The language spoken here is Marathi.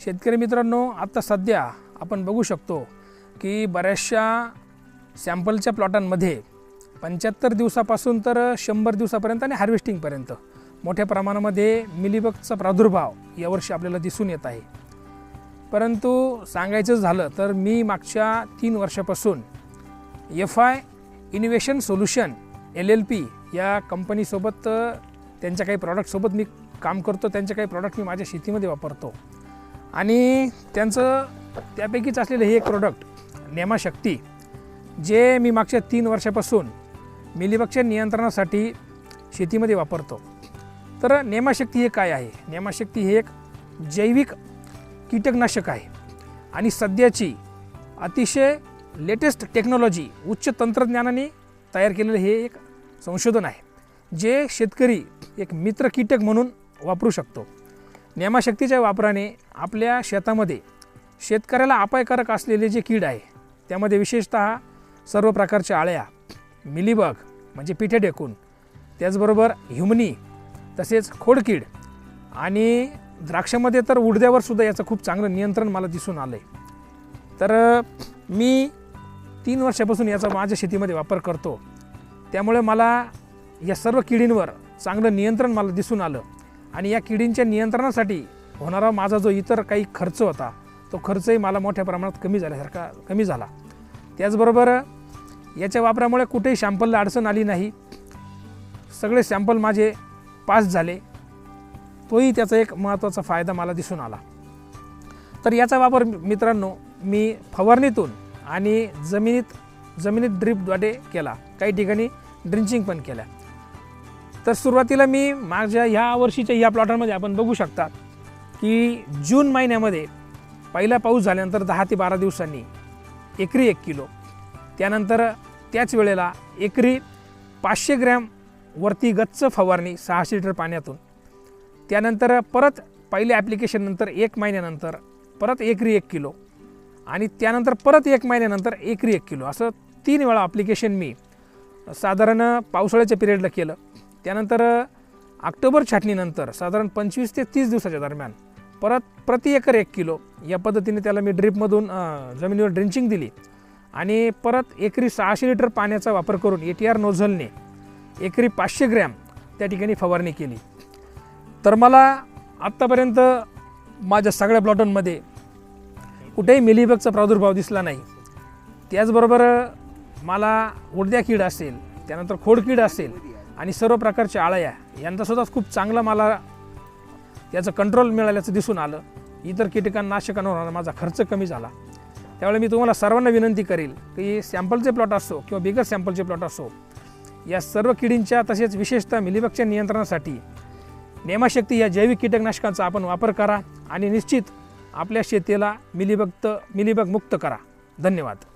शेतकरी मित्रांनो आत्ता सध्या आपण बघू शकतो की बऱ्याचशा सॅम्पलच्या प्लॉटांमध्ये पंच्याहत्तर दिवसापासून तर शंभर दिवसापर्यंत आणि हार्वेस्टिंगपर्यंत मोठ्या प्रमाणामध्ये मिलीबगचा प्रादुर्भाव यावर्षी आपल्याला दिसून येत आहे. परंतु सांगायचं झालं तर मी मागच्या तीन वर्षापासून F I innovation solution L L P या कंपनीसोबत त्यांच्या काही प्रॉडक्टसोबत मी काम करतो त्यांचे काही प्रॉडक्ट मी माझ्या शेतीमध्ये वापरतो. आणि त्यांचं त्यापैकीच असलेलं हे एक प्रोडक्ट नेमाशक्ती जे मी मागच्या तीन वर्षापासून मिलीबगच्या नियंत्रणासाठी शेतीमध्ये वापरतो. तर नेमाशक्ती हे काय आहे? नेमाशक्ती हे एक जैविक कीटकनाशक आहे. आणि सध्याची अतिशय लेटेस्ट टेक्नॉलॉजी उच्च तंत्रज्ञानाने तयार केलेलं हे एक संशोधन आहे जे शेतकरी एक मित्र कीटक म्हणून वापरू शकतो. नेमाशक्तीच्या वापराने आपल्या शेतामध्ये शेतकऱ्याला अपायकारक असलेले जे कीड आहे त्यामध्ये विशेषतः सर्व प्रकारच्या आळ्या मिलीबग म्हणजे पिठे ढेकून त्याचबरोबर ह्युमनी तसेच खोडकीड आणि द्राक्षामध्ये तर उडद्यावर सुद्धा याचं खूप चांगलं नियंत्रण मला दिसून आलं आहे तर मी तीन वर्षापासून याचा माझ्या शेतीमध्ये वापर करतो. त्यामुळे मला या सर्व किडींवर चांगलं नियंत्रण मला दिसून आलं. आणि या किडींच्या नियंत्रणासाठी होणारा माझा जो इतर काही खर्च होता तो खर्चही मला मोठ्या प्रमाणात कमी झाल्यासारखा कमी झाला. त्याचबरोबर याच्या वापरामुळे कुठेही शॅम्पलला अडचण आली नाही. सगळे सॅम्पल माझे पास झाले. तोही त्याचा एक महत्त्वाचा फायदा मला दिसून आला. तर याचा वापर मित्रांनो मी फवारणीतून आणि जमिनीत जमिनीत ड्रीपद्वारे केला. काही ठिकाणी ड्रिंचिंग पण केल्या तर सुरुवातीला मी माझ्या ह्या वर्षीच्या या प्लॉटांमध्ये आपण बघू शकता की जून महिन्यामध्ये पहिला पाऊस झाल्यानंतर दहा ते बारा दिवसांनी एकरी एक किलो. त्यानंतर त्याच वेळेला एकरी पाचशे ग्रॅम वरती गच्च फवारणी सहाशे लिटर पाण्यातून. त्यानंतर परत पहिल्या ॲप्लिकेशननंतर एक महिन्यानंतर परत एकरी एक किलो. आणि त्यानंतर परत एक महिन्यानंतर एकरी एक किलो. असं तीन वेळा ॲप्लिकेशन मी साधारण पावसाळ्याच्या पिरियडला केलं. त्यानंतर ऑक्टोबर छाटणीनंतर साधारण पंचवीस ते तीस दिवसाच्या दरम्यान परत प्रति एकर एक किलो या पद्धतीने त्याला मी ड्रीपमधून जमिनीवर ड्रिंचिंग दिली आणि परत एकरी सहाशे लिटर पाण्याचा वापर करून ए टी आर नोझलने एकरी पाचशे ग्रॅम त्या ठिकाणी फवारणी केली. तर मला आत्तापर्यंत माझ्या सगळ्या प्लॉटांमध्ये कुठेही मिलीबगचा प्रादुर्भाव दिसला नाही. त्याचबरोबर मला उडद्या कीड असेल त्यानंतर खोडकीड असेल आणि सर्व प्रकारच्या आळ्या यांचासुद्धा खूप चांगला मला याचं कंट्रोल मिळाल्याचं दिसून आलं. इतर कीटकांनाशकांवर होणारा माझा खर्च कमी झाला. त्यावेळी मी तुम्हाला सर्वांना विनंती करेल की सॅम्पलचे प्लॉट असो किंवा बिगर सॅम्पलचे प्लॉट असो या सर्व किडींच्या तसेच विशेषतः मिलीबगच्या नियंत्रणासाठी नेमाशक्ती या जैविक कीटकनाशकांचा आपण वापर करा आणि निश्चित आपल्या शेतीला मिलीबग मिलीबग मुक्त करा. धन्यवाद.